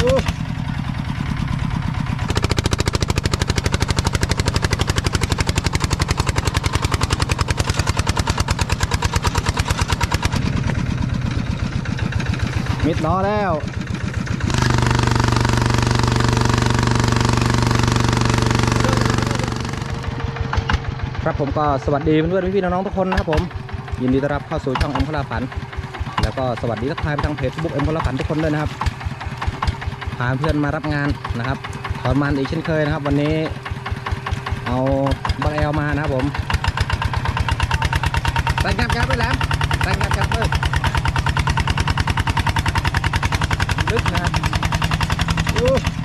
มิดล้อแล้วครับผมก็สวัสดีเพื่อนๆพี่ๆน้องๆทุกคนนะครับผมยินดีต้อนรับเข้าสู่ช่องเอ็มพลาฝัน แล้วก็สวัสดีทักทายไปทางเพจบุ๊กเอ็มพลาฝันทุกคนด้วยนะครับ พาเพื่อนมารับงานนะครับถอนมันอีกเช่นเคยนะครับ วันนี้เอาบังแอลมานะครับผมใส่งับงับไปแล้วใส่งับงับเลยลึกนะครับ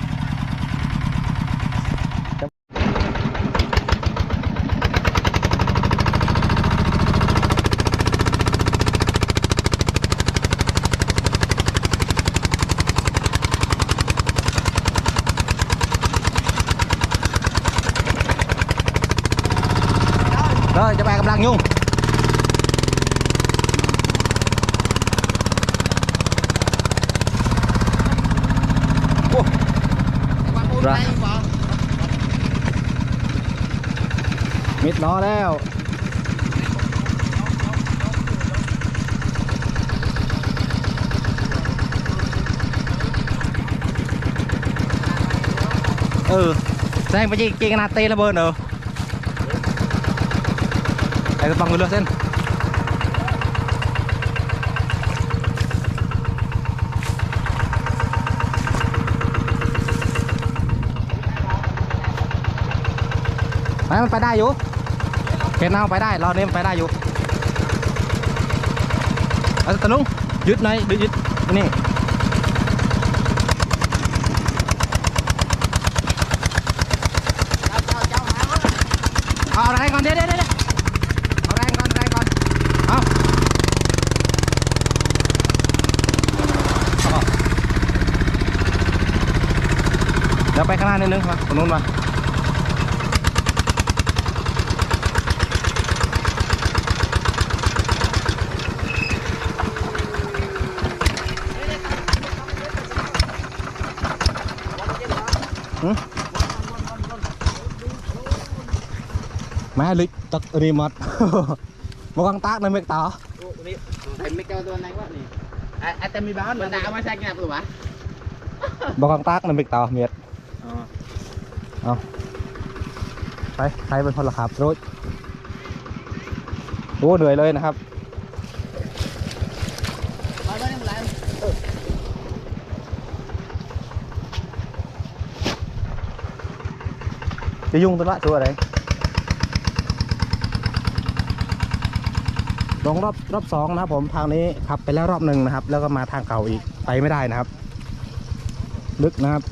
rồi, cho ba cầm lăng nhung. Rồi. mít nó đeo ừ sang phải chi chi cái nát tê là bơ nữa Ayo bang dulu sen. Đấy, มันไปได้อยู่เห็นเอาไปได้ รอนี้มันไปได้อยู่เอาตะลุงยึดหน่อยยึดยึดนี่เอาอะไรก่อนเดี๋ยวเดี๋ยวเดี๋ยว เอาแรงก่อนแรงก่อน เอาเอา เดี๋ยวไปข้างหน้านิดนึงมาตรงนู้นมาหืมแม่ลิกตักรีมอด một con tác này mới tỏ Thầy mấy cao tôi này quá nè À, à tao mi báo mình đã mà sang nhà của bà một con tác này mới tỏ miệt Ờ ไปใครเป็นคนละขับรถโอ้เหนื่อยเลยนะครับจะยุ่งตัวละตัวอะไรลงรอบรอบสองนะครับผมทางนี้ขับไปแล้วรอบหนึ่งนะครับ แล้วก็มาทางเก่าอีกไปไม่ได้นะครับ ลึกนะครับ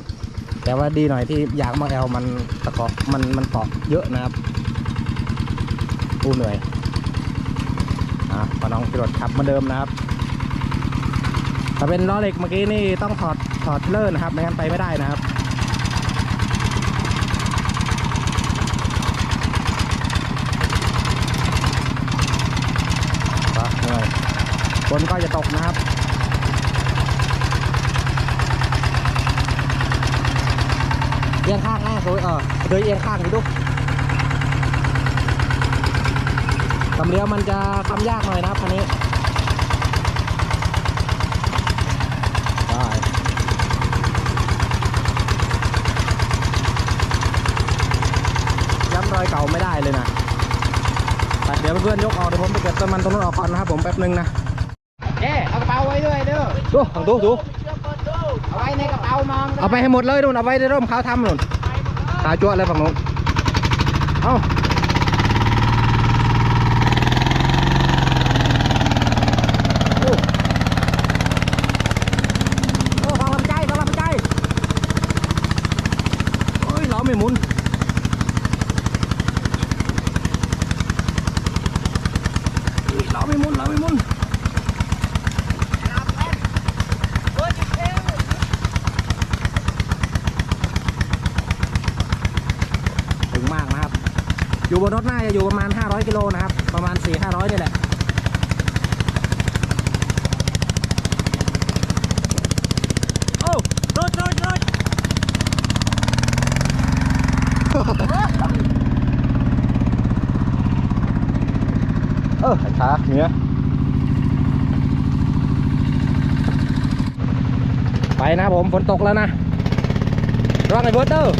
แต่ว่าดีหน่อยที่ยางมาแอลมันตะกาะมันมันเกาะเยอะนะครับอู้เหนื่อยอะพอน้องพิรถขับมาเดิมนะครับถ้าเป็นล้อเหล็กเมื่อกี้นี่ต้องถอดถอดเทเลอร์นะครับไม่งั้นไปไม่ได้นะครับฝนก็จะตกนะครับ เอียงข้างแน่สวยเออเดยเอียงข้างดูดูตำเลี้ยวมันจะทำยากหน่อยนะครับคันนี้ได้ย้ำรอยเก่าไม่ได้เลยนะแต่เดี๋ยวเพื่อนๆยกออกเดี๋ยวผมไปเก็บต้นมันตรงนู้นออกก่อนนะครับผมแป๊บนึงนะ Ê, เอากระเป๋าไว้ด้วยเด้อดูลองดูดู เอาไว้ในกระเป๋ามองเอาไปให้หมดเลยนู่นเอาไว้ในร่มเขาทำนู่นตาจั่วเลยฝั่งนู้นเอ้า กิโลนะครับ ประมาณ 4-500นี่แหละโอ้รถรถรถเออขาเนี้ยไปนะผมฝนตกแล้วนะร้องไอ้เบิร์ตเตอร์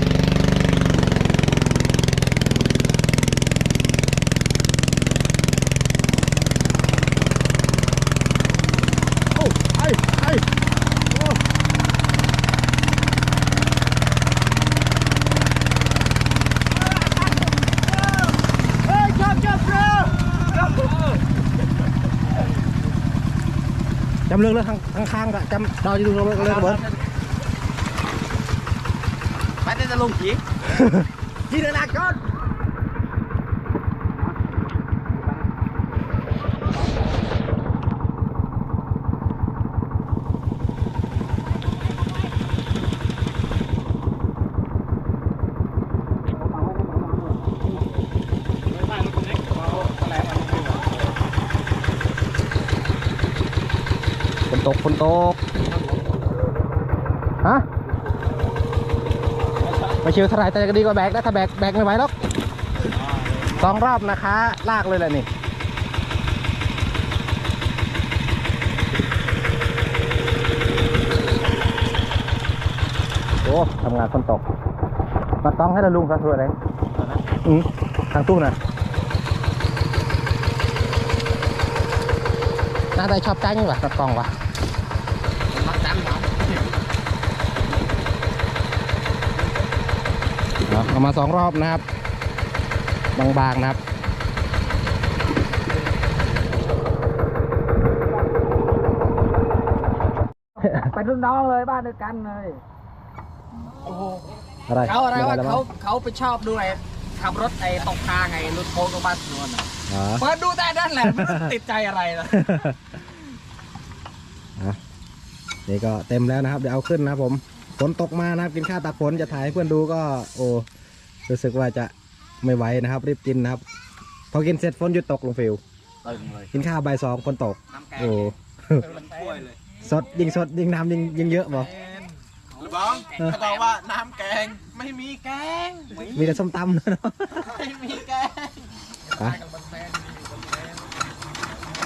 จำเรื่องเลยข้างข้างข้างๆกะจำเราจะดูเรื่องเรื่องเบิร์ตไปได้จะลงขี่ขี่เดินหลักก่อน ตกฝนตก ฮะไม่เชื่อเท่าไรแต่ก็ดีกว่าแบกนะถ้าแบกแบกไม่ไหวหรอกสองรอบนะคะ ลากเลยแหละนี่โอ้ทำงานฝนตก มาต้องให้เราลุงครับทัวร์อะไรอืมทางตู้นะน่าจะชอบใจนี่หว่าตัดกองว่ะ มักตามเนาะ เอาเอามาสองรอบนะครับ บางๆนะครับไปรุ่นน้องเลยบ้านเดียวกันเลยอะไรเขาอะไรวะม่ด้แล้วเขามั้งเขาไปชอบด้วยขับรถไอ้ตกทางไงรถโค้งตรงบ้านสวนน่ะอ๋อเปิดดูแต่นั่นแหละไม่รู้ติดใจอะไรนะอะนี่ก็เต็มแล้วนะครับ เดี๋ยวเอาขึ้นนะครับผมฝนตกมานะครับ กินข้าวตากฝนจะถ่ายให้เพื่อนดูก็ โอ้ รู้สึกว่าจะไม่ไหวนะครับ รีบกินนะครับ พอกินเสร็จฝนหยุดตกลงฟิวตึงเลยกินข้าวบ่ายสองฝนตก น้ำแกงโอ้มันช่วยเลยสดยิงสดยิงน้ำยิงยิงเยอะบ่ หรือบ้องเขาบอกว่าน้ำแกงไม่มีแกงมีแต่ส้มตำนะเนาะไม่มีแกงไป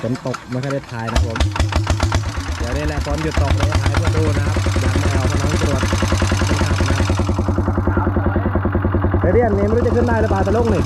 ฝนตกไม่ค่อยได้ถ่ายนะครับผม เดี๋ยวนี้แหละฝนหยุดตกเลยถ่ายเพื่อดูนะครับอยากไปเอาพน้องตรวจนะครับ เดี๋ยวเรียนนี่ไม่รู้จะขึ้นได้หรือเปล่าตะลุงนี่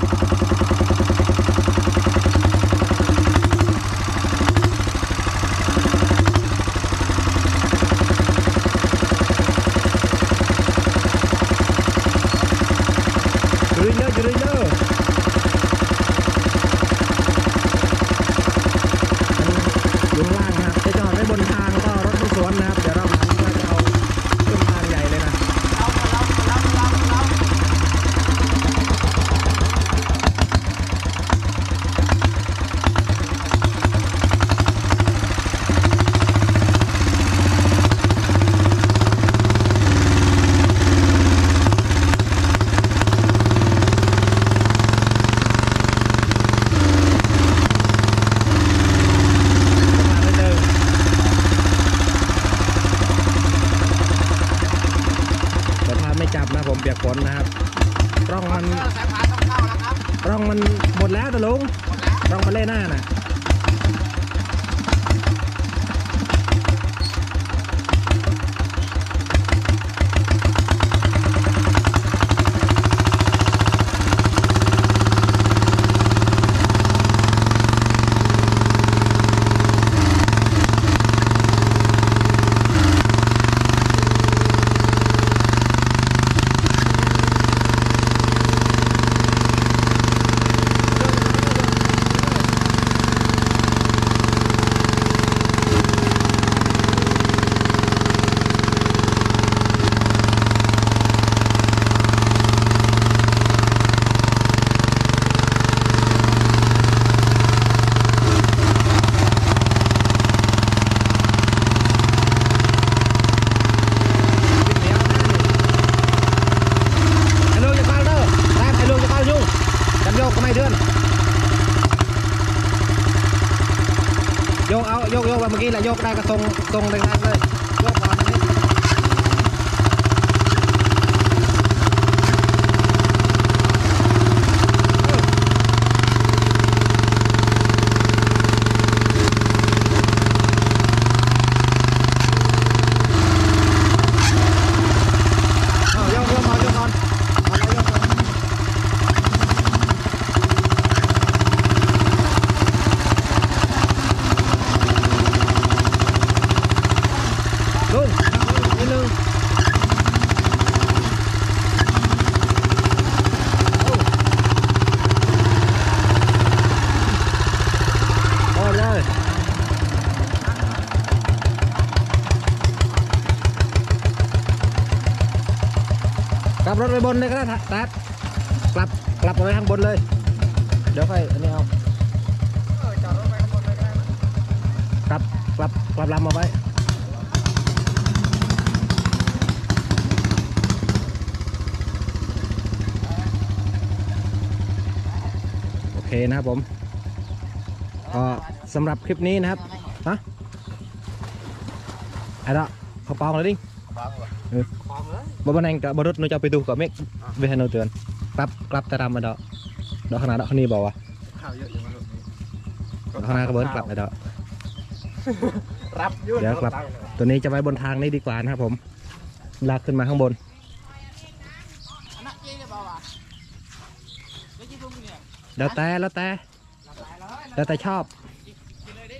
เมื่อกี้แหละยกได้ก็ทรงทรงแรงๆเลยยกก่อนนิด นิดนึงโอ้เลยกลับ รถไปบนเลยก็ได้ตัดกลับกลับไปข้างบนเลย เดี๋ยวค่อยอันนี้เอากลับกลับกลับลำเอาไว้โอเคนะครับผมก็สำหรับคลิปนี้นะครับฮะไอ้ละเขาปองเลยดิบ้าง วะบ่บันเองกับบรถนูจะเอาไปดูกับเมฆเวทนูเตือนกลับกลับแต่รำมาดอกดอกขางหนาดดอกคนนี้บอกว่าข้าวเยอะอยู่มั้งดอกขางหนาก็เบิร์นกลับไปดอกรับยุ่เดี๋ยวกลับ ตัวนี้จะไว้บนทางนี้ดีกว่านะครับผมลากขึ้นมาข้างบน anak kia dia bawa dia chỉ không nhỉ แล้วแต่แล้วแต่ là phải đó แล้วแต่ชอบ chỉ nơi đấy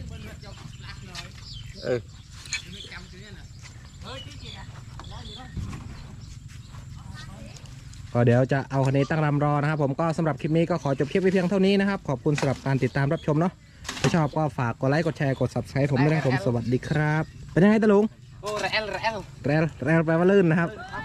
ก็เดี๋ยวจะเอาคันนี้ตั้งรำรอนะครับ ผมก็สำหรับคลิปนี้ก็ขอจบคลิปไว้เพียงเท่านี้นะครับ ขอบคุณสำหรับการติดตามรับชมเนาะถ้าชอบก็ฝากกดไลค์กดแชร์กด subscribe ผมด้วยนะครับผมสวัสดีครับ เป็นยังไงตะลุง ô rel rel แรลแรลแปลว่าลื่นนะครับ Hả?